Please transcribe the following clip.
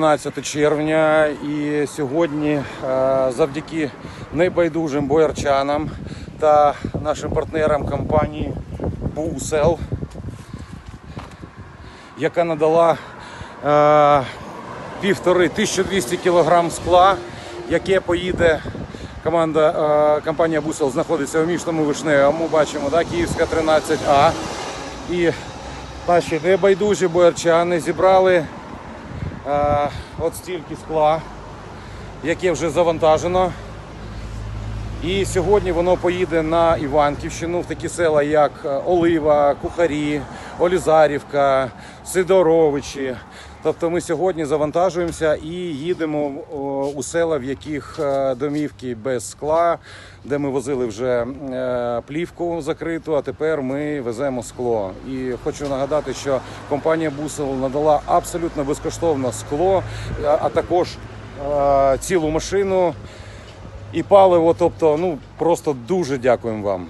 15 червня і сьогодні е, завдяки небайдужим боярчанам та нашим партнерам компанії Бусел, яка надала е, півтори 1200 кг скла, яке поїде. Команда е, компанія Бусел знаходиться у міжному вишневому. Бачимо, да, Київська 13А. І наші небайдужі боярчани зібрали от стільки скла, яке вже завантажено. І сьогодні воно поїде на Іванківщину в такі села, як е, Олива, Кухарі, Олізарівка, Сидоровичі. Тобто ми сьогодні завантажуємося і їдемо у села, в яких е, домівки без скла, де ми возили вже е, плівку закриту, а тепер ми веземо скло. І хочу нагадати, що компанія Бусел надала абсолютно безкоштовно скло, а також е, цілу машину і паливо. Тобто, ну просто дуже дякуємо вам.